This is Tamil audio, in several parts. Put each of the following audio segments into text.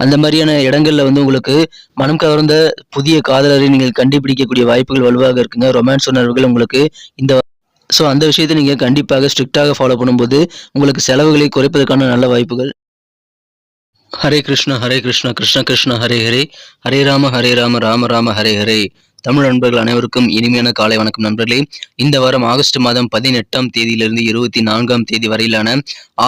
அந்த மாதிரியான இடங்கள்ல வந்து உங்களுக்கு மனம் கவர்ந்த புதிய காதலரை நீங்கள் கண்டுபிடிக்கக்கூடிய வாய்ப்புகள் வலுவாக இருக்குங்க. ரொமான்ஸ் உணர்வுகள் உங்களுக்கு இந்த ஸோ அந்த விஷயத்தை நீங்கள் கண்டிப்பாக ஸ்ட்ரிக்டாக ஃபாலோ பண்ணும்போது உங்களுக்கு செலவுகளை குறைப்பதற்கான நல்ல வாய்ப்புகள் ஹரே கிருஷ்ணா ஹரே கிருஷ்ண கிருஷ்ண கிருஷ்ண ஹரே ஹரே. ஹரே ராம ஹரே ராம ராம ராம ஹரே ஹரே. தமிழ் நண்பர்கள் அனைவருக்கும் இனிமையான காலை வணக்கம் நண்பர்களே. இந்த வாரம் ஆகஸ்ட் மாதம் பதினெட்டாம் தேதியிலிருந்து இருபத்தி நான்காம் தேதி வரையிலான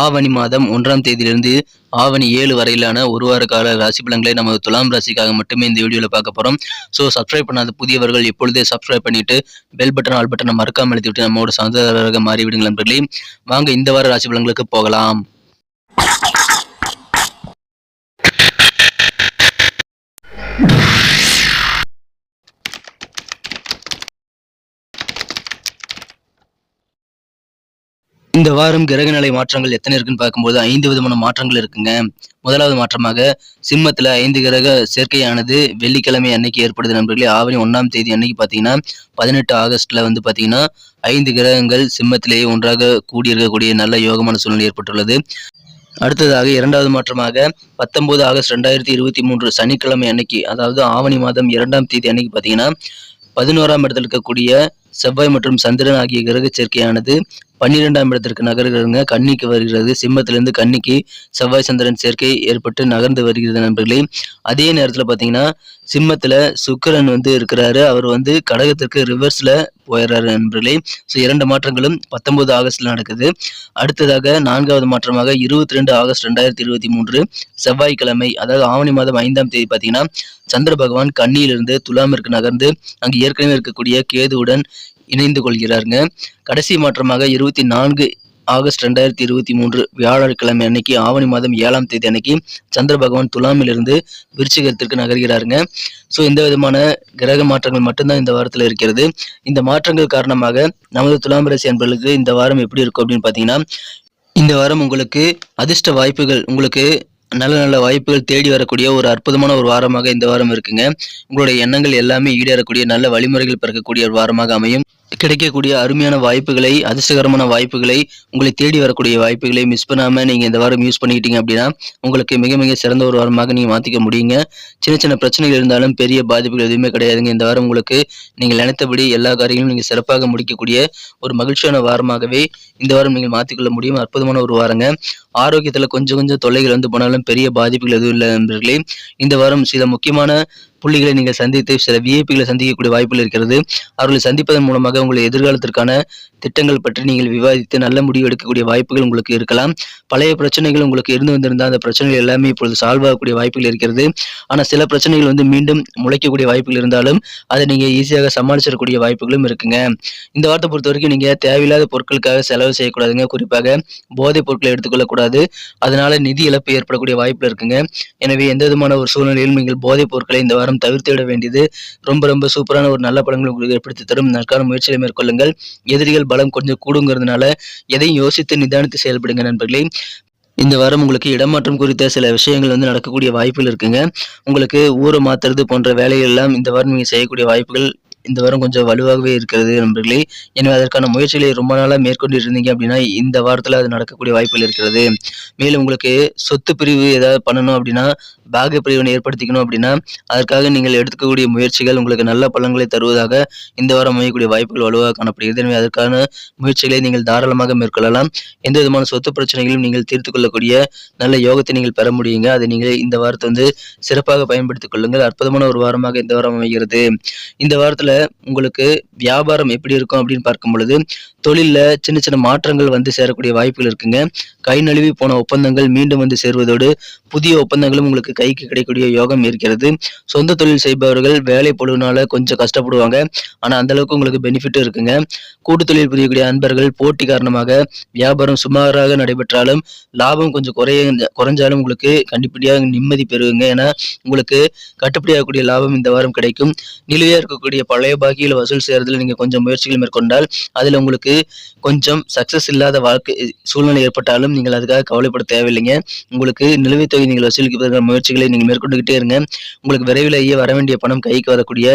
ஆவணி மாதம் ஒன்றாம் தேதியிலிருந்து ஆவணி ஏழு வரையிலான ஒரு வார கால ராசி பலன்களை நம்ம துலாம் ராசிக்காக மட்டுமே இந்த வீடியோவில் பார்க்க போகிறோம் ஸோ சப்ஸ்கிரைப் பண்ணாத புதியவர்கள் எப்பொழுதே சப்ஸ்கிரைப் பண்ணிட்டு பெல் பட்டன் ஆல் பட்டனை மறக்காமல் அழுத்தி விட்டு நம்மளோட மாறிவிடுங்கள் நண்பர்களே. வாங்க இந்த வார ராசி பலன்களுக்கு போகலாம். இந்த வாரம் கிரகநிலை மாற்றங்கள் எத்தனை இருக்குன்னு பார்க்கும்போது ஐந்து விதமான மாற்றங்கள் இருக்குங்க. முதலாவது மாற்றமாக சிம்மத்துல ஐந்து கிரக சேர்க்கையானது வெள்ளிக்கிழமை அன்னைக்கு ஏற்படுது நண்பர்களே. ஆவணி ஒன்றாம் தேதி அன்னைக்கு பார்த்தீங்கன்னா பதினெட்டு ஆகஸ்ட்ல வந்து பார்த்தீங்கன்னா ஐந்து கிரகங்கள் சிம்மத்திலேயே ஒன்றாக கூடியிருக்கக்கூடிய நல்ல யோகமான சூழ்நிலை ஏற்பட்டுள்ளது. அடுத்ததாக இரண்டாவது மாற்றமாக பத்தொன்பது ஆகஸ்ட் ரெண்டாயிரத்தி இருபத்தி மூன்று சனிக்கிழமை அன்னைக்கு அதாவது ஆவணி மாதம் இரண்டாம் தேதி அன்னைக்கு பார்த்தீங்கன்னா பதினோராம் இடத்தில் இருக்கக்கூடிய செவ்வாய் மற்றும் சந்திரன் ஆகிய கிரக சேர்க்கையானது பன்னிரெண்டாம் இடத்திற்கு நகர்கிறதுங்க. கன்னிக்கு வருகிறது. சிம்மத்திலிருந்து கன்னிக்கு செவ்வாய் சந்திரன் சேர்க்கை ஏற்பட்டு நகர்ந்து வருகிறது நண்பர்களே. அதே நேரத்தில் பார்த்தீங்கன்னா சிம்மத்தில் சுக்கரன் வந்து இருக்கிறாரு. அவர் வந்து கடகத்திற்கு ரிவர்ஸில் போயிடுறாரு நண்பர்களே. ஸோ இரண்டு மாற்றங்களும் பத்தொன்பது ஆகஸ்டில் நடக்குது. அடுத்ததாக நான்காவது மாற்றமாக இருபத்தி ரெண்டு ஆகஸ்ட் ரெண்டாயிரத்தி இருபத்தி மூன்று செவ்வாய்க்கிழமை அதாவது ஆவணி மாதம் ஐந்தாம் தேதி பார்த்தீங்கன்னா சந்திர பகவான் கன்னியிலிருந்து துலாமிற்கு நகர்ந்து அங்கு ஏற்கனவே இருக்கக்கூடிய கேதுவுடன் இணைந்து கொள்கிறாருங்க. கடைசி மாற்றமாக இருபத்தி நான்கு ஆகஸ்ட் ரெண்டாயிரத்தி இருபத்தி மூன்று வியாழக்கிழமை அன்னைக்கு ஆவணி மாதம் ஏழாம் தேதி அன்னைக்கு சந்திர பகவான் துலாமிலிருந்து விருச்சிகத்திற்கு நகர்கிறாருங்க. ஸோ இந்த விதமான கிரக மாற்றங்கள் மட்டும்தான் இந்த வாரத்தில் இருக்கிறது. இந்த மாற்றங்கள் காரணமாக நமது துலாம் ராசி அன்பர்களுக்கு இந்த வாரம் எப்படி இருக்கும் அப்படின்னு பார்த்தீங்கன்னா இந்த வாரம் உங்களுக்கு அதிர்ஷ்ட வாய்ப்புகள் உங்களுக்கு நல்ல நல்ல வாய்ப்புகள் தேடி வரக்கூடிய ஒரு அற்புதமான ஒரு வாரமாக இந்த வாரம் இருக்குங்க. உங்களுடைய எண்ணங்கள் எல்லாமே ஈடேறக்கூடிய நல்ல வழிமுறைகள் பிறக்கக்கூடிய ஒரு வாரமாக அமையும். கிடைக்கக்கூடிய அருமையான வாய்ப்புகளை அதிர்ஷ்டகரமான வாய்ப்புகளை உங்களை தேடி வரக்கூடிய வாய்ப்புகளை மிஸ் பண்ணாம நீங்க இந்த வாரம் யூஸ் பண்ணிக்கிட்டீங்க அப்படின்னா உங்களுக்கு மிக மிக சிறந்த ஒரு வாரமாக நீங்க மாத்திக்க முடியுங்க. சின்ன சின்ன பிரச்சனைகள் இருந்தாலும் பெரிய பாதிப்புகள் எதுவுமே கிடையாதுங்க. இந்த வாரம் உங்களுக்கு நீங்கள் நினைத்தபடி எல்லா காரியங்களும் நீங்க சிறப்பாக முடிக்கக்கூடிய ஒரு மகிழ்ச்சியான வாரமாகவே இந்த வாரம் நீங்கள் மாற்றிக்கொள்ள முடியும். அற்புதமான ஒரு வாரங்க. ஆரோக்கியத்துல கொஞ்சம் கொஞ்சம் தொல்லைகள் வந்து போனாலும் பெரிய பாதிப்புகள் எதுவும் இல்லை நண்பர்களே. இந்த வாரம் சில முக்கியமான புள்ளிகளை நீங்கள் சந்தித்து சில விஐபிகளை சந்திக்கக்கூடிய வாய்ப்புகள் இருக்கிறது. அவர்களை சந்திப்பதன் மூலமாக உங்களுடைய எதிர்காலத்திற்கான திட்டங்கள் பற்றி நீங்கள் விவாதித்து நல்ல முடிவு எடுக்கக்கூடிய வாய்ப்புகள் உங்களுக்கு இருக்கலாம். பழைய பிரச்சனைகள் உங்களுக்கு இருந்து வந்திருந்தால் அந்த பிரச்சனைகள் எல்லாமே இப்பொழுது சால்வ் ஆகக்கூடிய வாய்ப்புகள் இருக்கிறது. ஆனால் சில பிரச்சனைகள் வந்து மீண்டும் முளைக்கக்கூடிய வாய்ப்புகள் இருந்தாலும் அதை நீங்கள் ஈஸியாக சமாளிச்சிடக்கூடிய வாய்ப்புகளும் இருக்குங்க. இந்த வாரத்தை பொறுத்த வரைக்கும் நீங்கள் தேவையில்லாத பொருட்களுக்காக செலவு செய்யக்கூடாதுங்க. குறிப்பாக போதைப் பொருட்களை எடுத்துக்கொள்ளக்கூடாது. அதனால நிதி இழப்பு ஏற்படக்கூடிய வாய்ப்பு இருக்குங்க. எனவே எந்த விதமான ஒரு சூழ்நிலையிலும் நீங்கள் போதைப் பொருட்களை இந்த வாரம் தவிர்த்து விட வேண்டியது ரொம்ப ரொம்ப சூப்பரான ஒரு நல்ல படங்கள் உங்களுக்கு ஏற்படுத்தி தரும். நற்கான முயற்சிகளை மேற்கொள்ளுங்கள். எதிரிகள் பலம் கொஞ்சம் கூடுங்கிறதுனால எதையும் யோசித்து நிதானித்து செயல்படுங்க நண்பர்களே. இந்த வாரம் உங்களுக்கு இடமாற்றம் குறித்த சில விஷயங்கள் வந்து நடக்கக்கூடிய வாய்ப்புகள் இருக்குங்க. உங்களுக்கு ஊரை மாத்துறது போன்ற வேலைகள் எல்லாம் இந்த வாரம் நீங்கள் செய்யக்கூடிய வாய்ப்புகள் இந்த வாரம் கொஞ்சம் வலுவாகவே இருக்கிறது நண்பர்களே. எனவே அதற்கான முயற்சிகளை ரொம்ப நாளாக மேற்கொண்டு இருந்தீங்க அப்படின்னா இந்த வாரத்தில் அது நடக்கக்கூடிய வாய்ப்புகள் இருக்கிறது. மேலும் உங்களுக்கு சொத்து பிரிவு ஏதாவது பண்ணணும் அப்படின்னா பாக பிரிவினை ஏற்படுத்திக்கணும் அப்படின்னா அதற்காக நீங்கள் எடுத்துக்கக்கூடிய முயற்சிகள் உங்களுக்கு நல்ல பலன்களை தருவதாக இந்த வாரம் அமையக்கூடிய வாய்ப்புகள் வலுவாக காணப்படுகிறது. எனவே அதற்கான முயற்சிகளை நீங்கள் தாராளமாக மேற்கொள்ளலாம். எந்த விதமான சொத்து பிரச்சனைகளையும் நீங்கள் தீர்த்து கொள்ளக்கூடிய நல்ல யோகத்தை நீங்கள் பெற முடியுங்க. அதை நீங்கள் இந்த வாரத்தை வந்து சிறப்பாக பயன்படுத்திக் கொள்ளுங்கள். அற்புதமான ஒரு வாரமாக இந்த வாரம் அமைகிறது. இந்த வாரத்தில் உங்களுக்கு வியாபாரம் எப்படி இருக்கும் அப்படின்னு பார்க்கும் பொழுது தொழிலில் சின்ன சின்ன மாற்றங்கள் வந்து சேரக்கூடிய வாய்ப்புகள் இருக்குங்க. கை நழுவி போன ஒப்பந்தங்கள் மீண்டும் வந்து சேருவதோடு புதிய ஒப்பந்தங்களும் உங்களுக்கு கைக்கு கிடைக்கக்கூடிய யோகம் இருக்கிறது. சொந்த தொழில் செய்பவர்கள் வேலை பொழுதுனால கொஞ்சம் கஷ்டப்படுவாங்க. ஆனால் அந்த அளவுக்கு உங்களுக்கு பெனிஃபிட்டும் இருக்குங்க. கூட்டு தொழில் புரியக்கூடிய அன்பர்கள் போட்டி காரணமாக வியாபாரம் சுமாராக நடைபெற்றாலும் லாபம் கொஞ்சம் குறைய குறைஞ்சாலும் உங்களுக்கு கண்டிப்படியாக நிம்மதி பெறுவீங்க. ஏன்னா உங்களுக்கு கட்டுப்படியாகக்கூடிய லாபம் இந்த வாரம் கிடைக்கும். நிலுவையாக இருக்கக்கூடிய பழைய பாக்கியில் வசூல் செய்யறதுல நீங்க கொஞ்சம் முயற்சிகள் மேற்கொண்டால் அதுல உங்களுக்கு கொஞ்சம் சக்சஸ் இல்லாத வாழ்க்கை சூழ்நிலை ஏற்பட்டாலும் நீங்கள் அதுக்காக கவலைப்பட தேவையில்லைங்க. உங்களுக்கு நிலுவைத் தொகை நீங்கள் வசூலிப்பதற்கான முயற்சிகளை நீங்கள் மேற்கொண்டுகிட்டே இருங்க. உங்களுக்கு விரைவிலேயே வர வேண்டிய பணம் கைக்கு வரக்கூடிய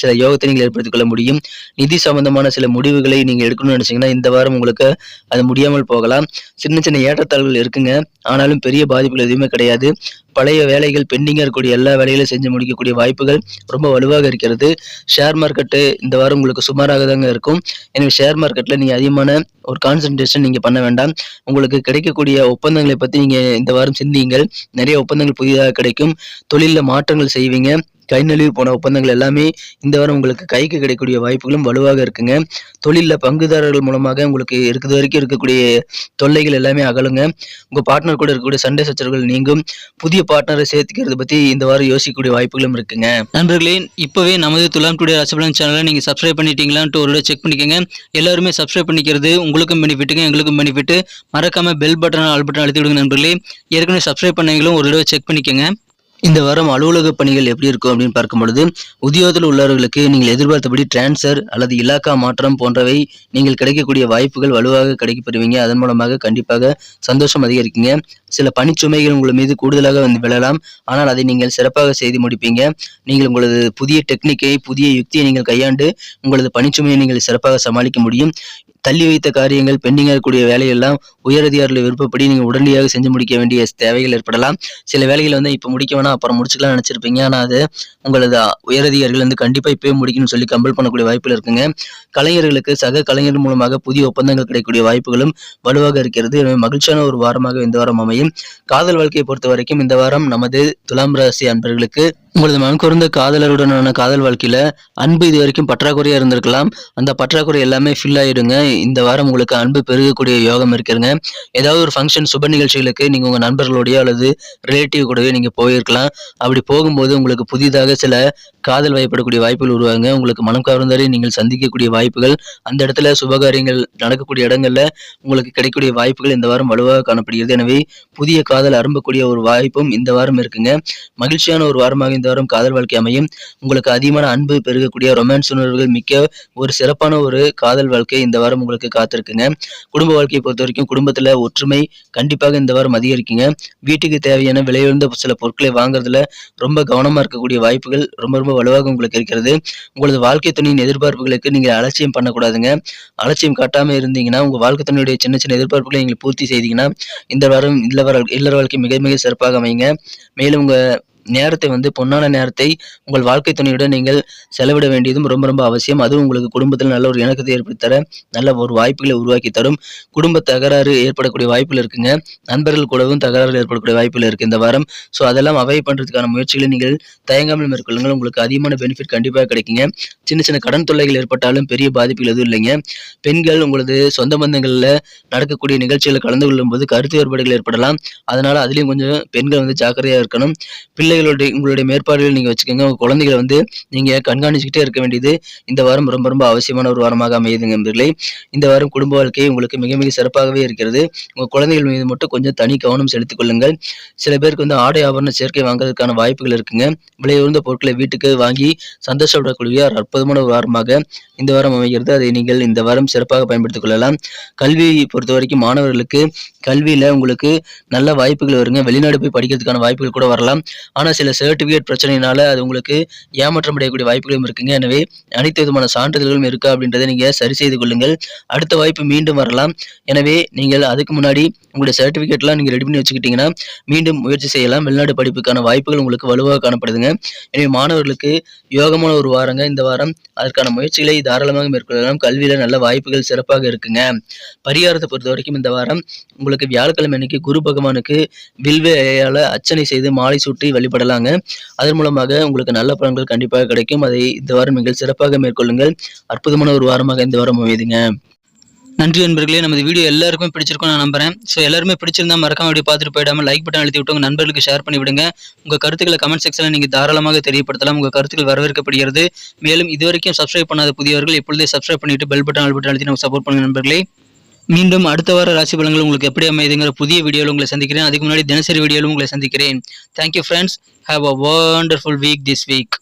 சில யோகத்தை நீங்கள் ஏற்படுத்திக் கொள்ள முடியும். நிதி சம்பந்தமான சில முடிவுகளை நீங்கள் எடுக்கணும்னு நினைச்சீங்கன்னா இந்த வாரம் உங்களுக்கு அது முடியாமல் போகலாம். சின்ன சின்ன ஏற்றத்தாழ்வுகள் இருக்குங்க. ஆனாலும் பெரிய பாதிப்புகள் எதுவுமே கிடையாது. பழைய வேலைகள் பெண்டிங்காக இருக்கக்கூடிய எல்லா வேலைகளும் செஞ்சு முடிக்கக்கூடிய வாய்ப்புகள் ரொம்ப வலுவாக இருக்கிறது. ஷேர் மார்க்கெட்டு இந்த வாரம் உங்களுக்கு சுமாராக தாங்க இருக்கும். எனவே ஷேர் மார்க்கெட்டில் நீங்கள் அதிகமான ஒரு கான்சன்ட்ரேஷன் நீங்கள் பண்ண வேண்டாம். உங்களுக்கு கிடைக்கக்கூடிய ஒப்பந்தங்களை பற்றி நீங்கள் இந்த வாரம் சிந்தியுங்கள். நிறைய ஒப்பந்தங்கள் புதிதாக கிடைக்கும். தொழிலில் மாற்றங்கள் செய்வீங்க. கை நழுவி போன ஒப்பந்தங்கள் எல்லாமே இந்த வாரம் உங்களுக்கு கைக்கு கிடைக்கக்கூடிய வாய்ப்புகளும் வலுவாக இருக்குங்க. தொழிலில் பங்குதாரர்கள் மூலமாக உங்களுக்கு இருக்கிறது வரைக்கும் இருக்கக்கூடிய தொல்லைகள் எல்லாமே அகலுங்க. உங்கள் பார்ட்னர் கூட இருக்கக்கூடிய சண்டை சச்சரவுகள் நீங்கும். புதிய பார்ட்னரை சேர்த்துக்கிறது பற்றி இந்த வாரம் யோசிக்கக்கூடிய வாய்ப்புகளும் இருக்குங்க. நண்பர்களே இப்போவே நமது துலாம் டுடே ரசபலன் சேனலை நீங்கள் சப்ஸ்கிரைப் பண்ணிட்டீங்களான்ட்டு ஒரு செக் பண்ணிக்கோங்க. எல்லாருமே சப்ஸ்கிரைப் பண்ணிக்கிறது உங்களுக்கும் பெனிஃபிட்டுங்க எங்களுக்கும் பெனிஃபிட் மறக்காமல் பெல் பட்டன் ஆல் பட்டன் அழுத்தி விடுங்க நண்பர்களே. ஏற்கனவே சப்ஸ்கிரைப் பண்ணவங்களும் ஒரு தடவை செக் பண்ணிக்கோங்க. இந்த வாரம் அலுவலக பணிகள் எப்படி இருக்கும் அப்படின்னு பார்க்கும் பொழுது உத்தியோகத்தில் உள்ளவர்களுக்கு நீங்கள் எதிர்பார்த்தபடி டிரான்ஸ்ஃபர் அல்லது இலாக்கா மாற்றம் போன்றவை நீங்கள் கிடைக்கக்கூடிய வாய்ப்புகள் வலுவாக கிடைக்கப்பெறுவீங்க. அதன் மூலமாக கண்டிப்பாக சந்தோஷம் அதிகரிக்குங்க. சில பணிச்சுமைகள் உங்கள் மீது கூடுதலாக வந்து விழலாம். ஆனால் அதை நீங்கள் சிறப்பாக செய்து முடிப்பீங்க. நீங்கள் உங்களது புதிய டெக்னிக்கை புதிய யுக்தியை நீங்கள் கையாண்டு உங்களது பணிச்சுமையை நீங்கள் சிறப்பாக சமாளிக்க முடியும். தள்ளி வைத்த காரியங்கள் பெண்டிங்காக இருக்கக்கூடிய வேலையெல்லாம் உயரதிகாரிகள் விருப்பப்படி நீங்கள் உடனடியாக செஞ்சு முடிக்க வேண்டிய தேவைகள் ஏற்படலாம். சில வேலைகள் வந்து இப்போ முடிக்க வேணாம் அப்புறம் முடிச்சுக்கலாம் நினச்சிருப்பீங்க. ஆனால் அது உங்களது உயரதிகாரிகள் வந்து கண்டிப்பாக இப்போயே முடிக்கணும்னு சொல்லி கம்பல் பண்ணக்கூடிய வாய்ப்புகள் இருக்குங்க. கலைஞர்களுக்கு சக கலைஞர் மூலமாக புதிய ஒப்பந்தங்கள் கிடைக்கக்கூடிய வாய்ப்புகளும் வலுவாக இருக்கிறது. எனவே மகிழ்ச்சியான ஒரு வாரமாக இந்த வாரம் அமையும். காதல் வாழ்க்கையை பொறுத்த வரைக்கும் இந்த வாரம் நமது துலாம் ராசி அன்பர்களுக்கு உங்களது மனம் காதலருடனான காதல் வாழ்க்கையில் அன்பு இது வரைக்கும் பற்றாக்குறையாக இருந்திருக்கலாம். அந்த பற்றாக்குறை எல்லாமே ஃபில் ஆகிடுங்க இந்த வாரம் உங்களுக்கு அன்பு பெருகக்கூடிய யோகம் இருக்குங்க. ஏதாவது ஒரு ஃபங்க்ஷன் சுப நிகழ்ச்சிகளுக்கு நீங்கள் உங்கள் நண்பர்களுடைய அல்லது ரிலேட்டிவ் கூடவே நீங்கள் போயிருக்கலாம். அப்படி போகும்போது உங்களுக்கு புதிதாக சில காதல் வயப்படக்கூடிய வாய்ப்புகள் உருவாங்க உங்களுக்கு மனம் கவர்ந்தாலே நீங்கள் சந்திக்கக்கூடிய வாய்ப்புகள் அந்த இடத்துல சுபகாரியங்கள் நடக்கக்கூடிய இடங்களில் உங்களுக்கு கிடைக்கக்கூடிய வாய்ப்புகள் இந்த வாரம் வலுவாக காணப்படுகிறது. எனவே புதிய காதல் அரும்பக்கூடிய ஒரு வாய்ப்பும் இந்த வாரம் இருக்குங்க. மகிழ்ச்சியான ஒரு வாரமாக இந்த வாரம் காதல் வாழ்க்கை அமையும். உங்களுக்கு அதிகமான அன்பு பெருகக்கூடிய ரொமான்ஸ் உணர்வுகள் மிக்க ஒரு சிறப்பான ஒரு காதல் வாழ்க்கை இந்த வாரம் உங்களுக்கு காத்திருக்குங்க. குடும்ப வாழ்க்கையை பொறுத்த வரைக்கும் குடும்பத்தில் ஒற்றுமை கண்டிப்பாக இந்த வாரம் அதிகரிக்குங்க. வீட்டுக்கு தேவையான விலையுயர்ந்த சில பொருட்களை வாங்குறதுல ரொம்ப கவனமாக இருக்கக்கூடிய வாய்ப்புகள் ரொம்ப ரொம்ப வலுவாக உங்களுக்கு இருக்கிறது. உங்களது வாழ்க்கை துணையின் எதிர்பார்ப்புகளுக்கு நீங்கள் அலட்சியம் பண்ணக்கூடாதுங்க. அலட்சியம் காட்டாமல் இருந்தீங்கன்னா உங்கள் வாழ்க்கை துணையுடைய சின்ன சின்ன எதிர்பார்ப்புகளை நீங்கள் பூர்த்தி செய்தீங்கன்னா இந்த வாரம் இல்லற இல்லற வாழ்க்கை மிக மிக சிறப்பாக அமைங்க மேலும் உங்கள் நேரத்தை வந்து பொன்னான நேரத்தை உங்கள் வாழ்க்கை துணையுடன் நீங்கள் செலவிட வேண்டியதும் ரொம்ப ரொம்ப அவசியம். அதுவும் உங்களுக்கு குடும்பத்தில் நல்ல ஒரு இணக்கத்தை ஏற்படுத்தி தர நல்ல ஒரு வாய்ப்புகளை உருவாக்கி தரும். குடும்ப தகராறு ஏற்படக்கூடிய வாய்ப்பில் இருக்குங்க. நண்பர்கள் கூடவும் தகராறு ஏற்படக்கூடிய வாய்ப்பில் இருக்கு இந்த வாரம். ஸோ அதெல்லாம் அவாய்ட் பண்றதுக்கான முயற்சிகளை நீங்கள் தயங்காமல் மேற்கொள்ளுங்கள். உங்களுக்கு அதிகமான பெனிஃபிட் கண்டிப்பாக கிடைக்குங்க. சின்ன சின்ன கடன் தொல்லைகள் ஏற்பட்டாலும் பெரிய பாதிப்புகள் எதுவும் இல்லைங்க. பெண்கள் உங்களது சொந்த பந்தங்களில் நடக்கக்கூடிய நிகழ்ச்சிகளை கலந்து கொள்ளும் போது கருத்து வேறுபாடுகள் ஏற்படலாம். அதனால அதுலேயும் கொஞ்சம் பெண்கள் வந்து ஜாக்கிரதையா இருக்கணும். பிள்ளைகளுடைய உங்களுடைய மேற்பார்வையில் நீங்கள் வச்சுக்கோங்க. உங்கள் குழந்தைகளை வந்து நீங்கள் கண்காணிச்சுக்கிட்டே இருக்க வேண்டியது இந்த வாரம் ரொம்ப ரொம்ப அவசியமான ஒரு வாரமாக அமையுதுங்க நண்பர்களே. இந்த வாரம் குடும்ப வாழ்க்கை உங்களுக்கு மிக மிக சிறப்பாகவே இருக்கிறது. உங்கள் குழந்தைகள் மீது மட்டும் கொஞ்சம் தனி கவனம் செலுத்திக் கொள்ளுங்கள். சில பேருக்கு வந்து ஆடை ஆபரண சேர்க்கை வாங்குறதுக்கான வாய்ப்புகள் இருக்குங்க. விலை உயர்ந்த பொருட்களை வீட்டுக்கு வாங்கி சந்தோஷப்படக்கூடிய ஒரு அற்புதமான ஒரு வாரமாக இந்த வாரம் அமைகிறது. அதை நீங்கள் இந்த வாரம் சிறப்பாக பயன்படுத்திக் கொள்ளலாம். கல்வியை பொறுத்த வரைக்கும் மாணவர்களுக்கு கல்வியில் உங்களுக்கு நல்ல வாய்ப்புகள் வருங்க. வெளிநாடு போய் படிக்கிறதுக்கான வாய்ப்புகள் கூட வரலாம். ஆனால் சில சர்டிஃபிகேட் பிரச்சனையினால அது உங்களுக்கு ஏமாற்றம் அடையக்கூடிய வாய்ப்புகளும் இருக்குங்க. எனவே அனைத்து விதமான சான்றிதழ்களும் இருக்கா அப்படின்றத நீங்கள் சரி செய்து கொள்ளுங்கள். அடுத்த வாய்ப்பு மீண்டும் வரலாம். எனவே நீங்கள் அதுக்கு முன்னாடி உங்களுடைய சர்டிஃபிகேட்லாம் நீங்கள் ரெடி பண்ணி வச்சுக்கிட்டீங்கன்னா மீண்டும் முயற்சி செய்யலாம். வெளிநாடு படிப்புக்கான வாய்ப்புகள் உங்களுக்கு வலுவாக காணப்படுதுங்க. எனவே மாணவர்களுக்கு யோகமான ஒரு வாரங்க. இந்த வாரம் அதற்கான முயற்சிகளை தாராளமாக மேற்கொள்ளலாம். கல்வியில் நல்ல வாய்ப்புகள் சிறப்பாக இருக்குங்க. பரிகாரத்தை பொறுத்த வரைக்கும் இந்த வாரம் உங்களுக்கு வியாழக்கிழமை அன்னைக்கு குரு பகவானுக்கு வில்வையால அர்ச்சனை செய்து மாலை சுற்றி வழி வழிபடலாங்க அதன் மூலமாக உங்களுக்கு நல்ல பலன்கள் கண்டிப்பாக கிடைக்கும். அதை இந்த வாரம் நீங்கள் சிறப்பாக மேற்கொள்ளுங்கள். அற்புதமான ஒரு வாரமாக இந்த வாரம் அமையுதுங்க. நன்றி நண்பர்களே. நமது வீடியோ எல்லாருக்கும் பிடிச்சிருக்கும் நான் நம்புறேன். ஸோ எல்லாருமே பிடிச்சிருந்தா மறக்காம அப்படி பார்த்துட்டு போயிடாம லைக் பட்டன் அழுத்தி விட்டு உங்கள் நண்பர்களுக்கு ஷேர் பண்ணி விடுங்க. உங்கள் கருத்துக்களை கமெண்ட் செக்ஷனில் நீங்கள் தாராளமாக தெரியப்படுத்தலாம். உங்கள் கருத்துக்கள் வரவேற்கப்படுகிறது. மேலும் இதுவரைக்கும் சப்ஸ்கிரைப் பண்ணாத புதியவர்கள் இப்பொழுதே சப்ஸ்கிரைப் பண்ணிட்டு பெல் பட்டன் பட்டன் அழுத்தி நம்ம சப்போர்ட் பண்ணுங்க நண்பர்களே. மீண்டும் அடுத்த வார ராசி பலன்கள் உங்களுக்கு எப்படி அமையுதுங்கிற புதிய வீடியோவில் உங்களை சந்திக்கிறேன். அதுக்கு முன்னாடி தினசரி வீடியோவில் உங்களை சந்திக்கிறேன். Thank you friends have a wonderful week this week